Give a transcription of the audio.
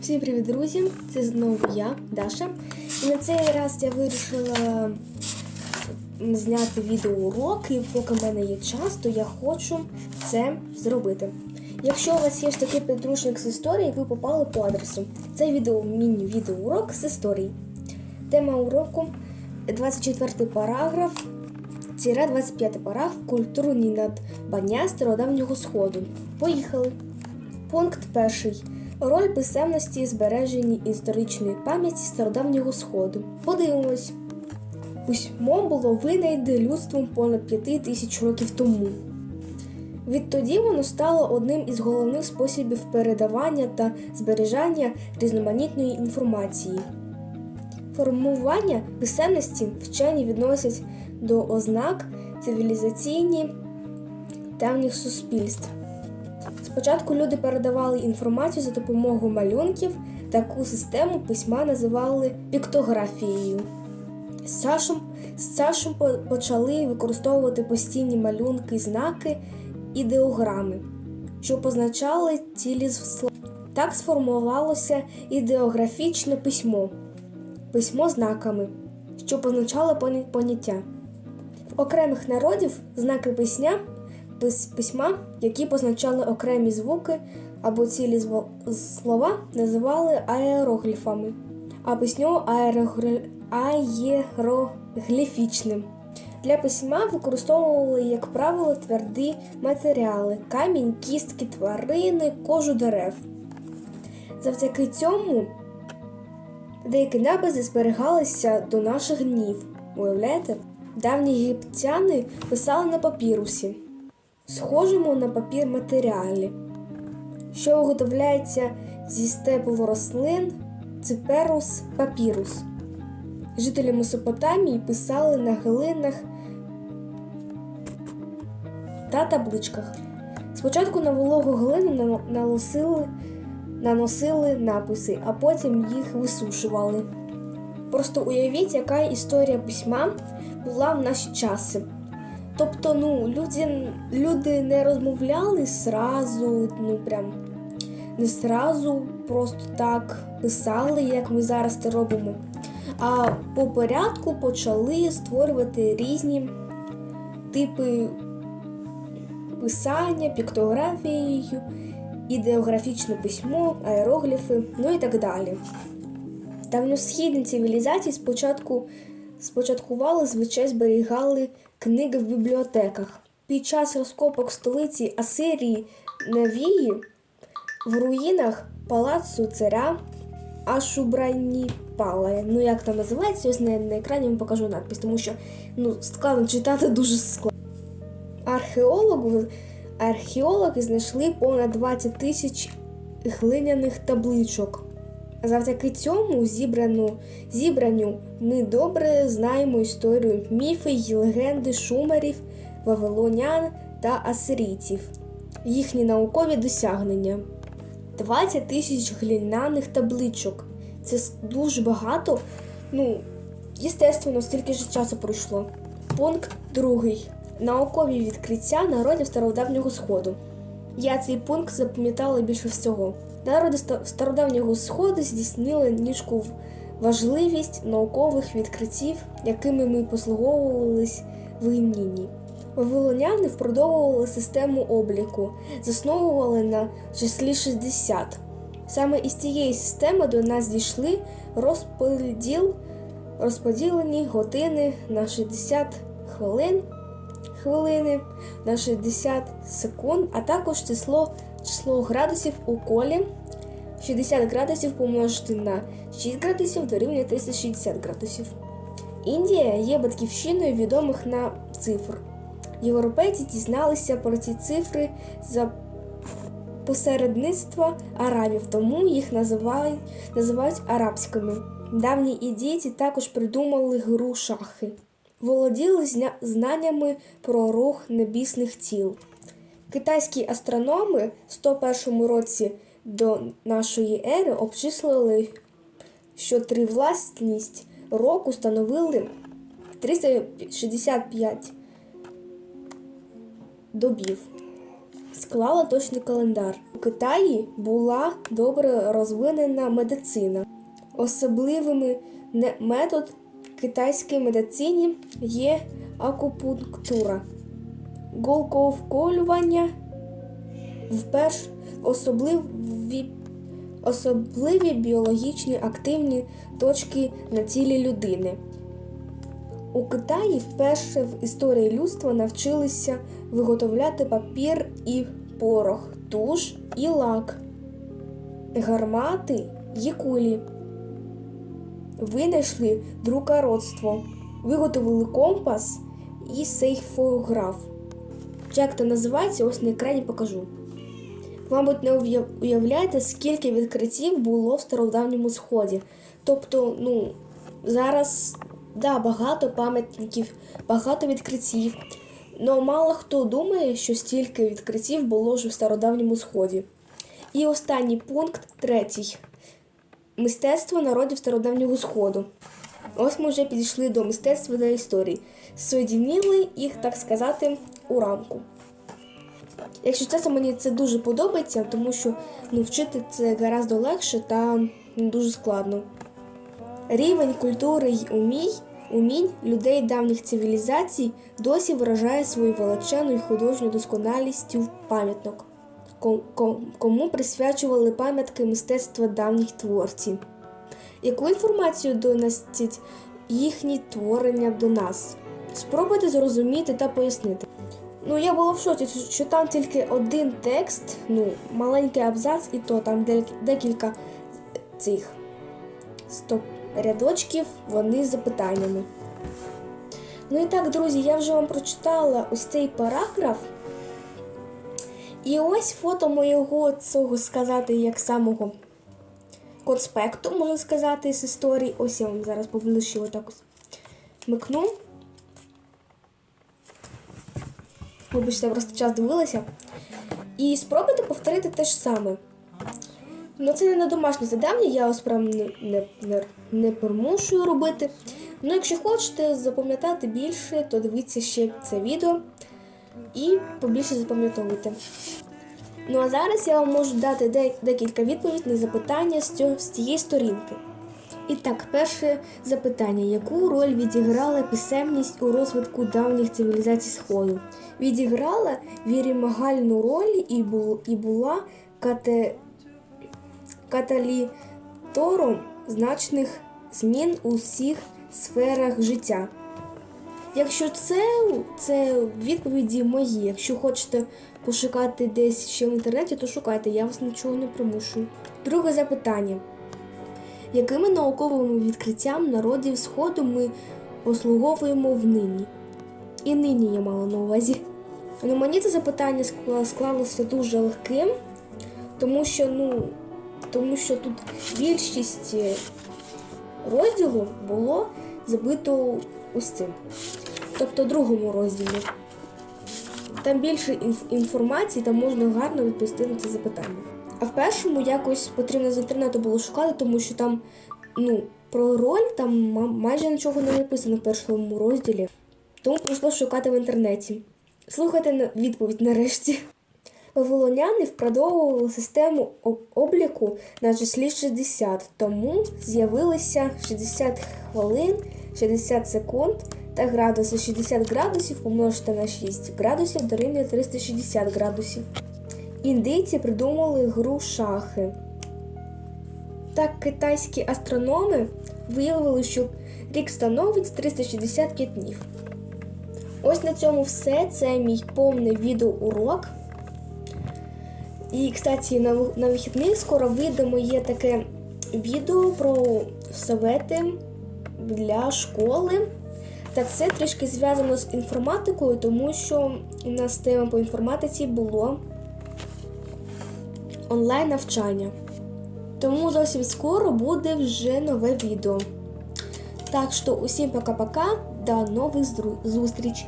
Всім привіт, друзі! Це знову я, Даша. І на цей раз я вирішила зняти відеоурок, і поки в мене є час, то я хочу це зробити. Якщо у вас є такий підручник з історії, ви попали по адресу. Це відео міні-відеоурок з історії. Тема уроку 24 параграф. Тіре 25 параграф культурні надбання стародавнього сходу. Поїхали. Пункт перший. Роль писемності збереженні історичної пам'яті стародавнього сходу. Подивимось. Письмо було винайде людством понад 5 тисяч років тому. Відтоді воно стало одним із головних способів передавання та збереження різноманітної інформації. Формування писемності вчені відносять до ознак цивілізаційні давніх суспільств. Спочатку люди передавали інформацію за допомогою малюнків, таку систему письма називали піктографією. З часом, з часом почали використовувати постійні малюнки, знаки, ідеограми, що позначали цілі слова. Так сформувалося ідеографічне письмо, письмо знаками, що позначало поняття. В окремих народів знаки письма, пис- письма, які позначали окремі звуки або цілі слова, називали аерогліфами, а писню аерогр- аєрогліфічним. Для письма використовували, як правило, тверді матеріали камінь, кістки, тварини, кожу дерев. Завдяки цьому деякі написи зберігалися до наших днів. Уявляєте? Давні єгиптяни писали на папірусі, схожому на папір матеріалі, що виготовляється зі стеблу рослин циперус папірус. Жителі Месопотамії писали на глинах та табличках. Спочатку на вологу глину наносили, наносили написи, а потім їх висушували. Просто уявіть, яка історія письма була в наші часи. Тобто, ну, люди, люди не розмовляли сразу, ну прям не сразу просто так писали, як ми зараз це робимо. А по порядку почали створювати різні типи писання, піктографією, ідеографічне письмо, аерогліфи, ну і так далі. Давньосхідні цивілізації спочатку спочаткували звичай зберігали книги в бібліотеках. Під час розкопок столиці Асирії Навії в руїнах палацу царя Ашубраніпала. Ну як там називається, ось на, на екрані вам покажу надпис, тому що ну, складно читати дуже складно. Археологи знайшли понад 20 тисяч глиняних табличок. Завдяки цьому зібрану, зібранню ми добре знаємо історію міфи й легенди шумерів, вавилонян та асирійців, їхні наукові досягнення. 20 тисяч глиняних табличок. Це дуже багато. Ну, естественно, стільки ж часу пройшло. Пункт другий. Наукові відкриття народів стародавнього сходу. Я цей пункт запам'ятала більше всього. Народи стародавнього сходу здійснили ніжку важливість наукових відкриттів, якими ми послуговувались в гімніні. Вавилоняни впродовували систему обліку, засновували на числі 60. Саме із цієї системи до нас дійшли розподіл, розподілені години на 60 хвилин, хвилини на 60 секунд, а також число, число градусів у колі 60 градусів помножити на 6 градусів дорівнює 360 градусів. Індія є батьківщиною відомих на цифр. Європейці дізналися про ці цифри за посередництва арабів, тому їх називають, називають арабськими. Давні ідійці також придумали гру шахи, володіли знаннями про рух небісних тіл. Китайські астрономи в 101 році до нашої ери обчислили, що тривласність року становили 365 добів. Склала точний календар. У Китаї була добре розвинена медицина. Особливими метод в китайській медицині є акупунктура, голковколювання, вперше особливі, особливі біологічні активні точки на тілі людини. У Китаї вперше в історії людства навчилися виготовляти папір і порох, туш і лак, гармати і кулі. Винайшли друкародство, виготовили компас і сейфограф. Як це називається, ось на екрані покажу. Мабуть, не уявляєте, скільки відкриттів було в стародавньому сході. Тобто, ну, зараз да, багато пам'ятників, багато відкриттів. але мало хто думає, що стільки відкриттів було вже в стародавньому сході. І останній пункт, третій. Мистецтво народів стародавнього сходу. Ось ми вже підійшли до мистецтва та історії. Соєдінили їх, так сказати, у рамку. Якщо чесно, мені це дуже подобається, тому що ну, вчити це гораздо легше та не дуже складно. Рівень культури й умій, умінь людей давніх цивілізацій досі виражає свою величезну і художню досконалістю в пам'яток, Ко- ко- кому присвячували пам'ятки мистецтва давніх творців. Яку інформацію доносять їхні творення до нас? Спробуйте зрозуміти та пояснити. Ну, я була в шоці, що там тільки один текст, ну, маленький абзац, і то там декілька цих стоп рядочків, вони з запитаннями. Ну і так, друзі, я вже вам прочитала ось цей параграф. І ось фото моєго цього сказати як самого конспекту, можна сказати, з історії. Ось я вам зараз поближче отак ось микну. Вибачте, я просто час дивилася. І спробуйте повторити те ж саме. Ну, це не на домашнє завдання, я вас прям не, не, не, не примушую робити. Ну, якщо хочете запам'ятати більше, то дивіться ще це відео і побільше запам'ятовуйте. Ну а зараз я вам можу дати декілька відповідей на запитання з, цієї сторінки. І так, перше запитання: яку роль відіграла писемність у розвитку давніх цивілізацій Сходу? Відіграла вірімагальну роль і, бу, і була кате, каталітором значних змін у всіх сферах життя. Якщо це, це відповіді мої. Якщо хочете пошукати десь ще в інтернеті, то шукайте, я вас нічого не примушую. Друге запитання. Якими науковими відкриттям народів Сходу ми послуговуємо в нині? І нині я мала на увазі. Ну, мені це запитання склалося дуже легким, тому що, ну, тому що тут більшість е, розділу було забито ось цим. Тобто другому розділі. Там більше інформації, там можна гарно відповісти на це запитання. А в першому якось потрібно з інтернету було шукати, тому що там, ну, про роль там майже нічого не написано в першому розділі. Тому прийшлось шукати в інтернеті. Слухайте відповідь нарешті. Вавилоняни впрадовували систему обліку на числі 60, тому з'явилися 60 хвилин, 60 секунд та градуси. 60 градусів помножити на 6 градусів дорівнює 360 градусів. Індійці придумали гру шахи. Так китайські астрономи виявили, що рік становить 365 днів. Ось на цьому все. Це мій повний відеоурок. І, кстати, на, вихідних скоро вийде моє таке відео про совети для школи. Так це трішки зв'язано з інформатикою, тому що у нас тема по інформатиці було онлайн навчання. Тому зовсім скоро буде вже нове відео. Так що усім пока-пока, до нових зустрічей! зустріч!